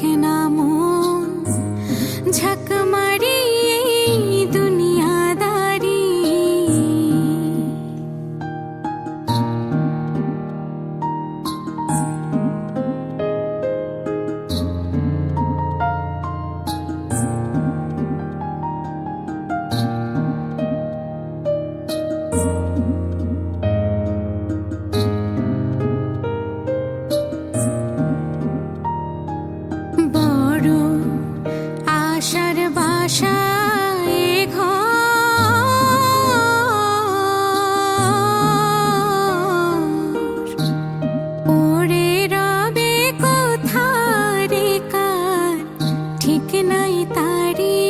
রাখে না মন। ঝাঁক মারি দুনিয়াদারি। thank নাই তারি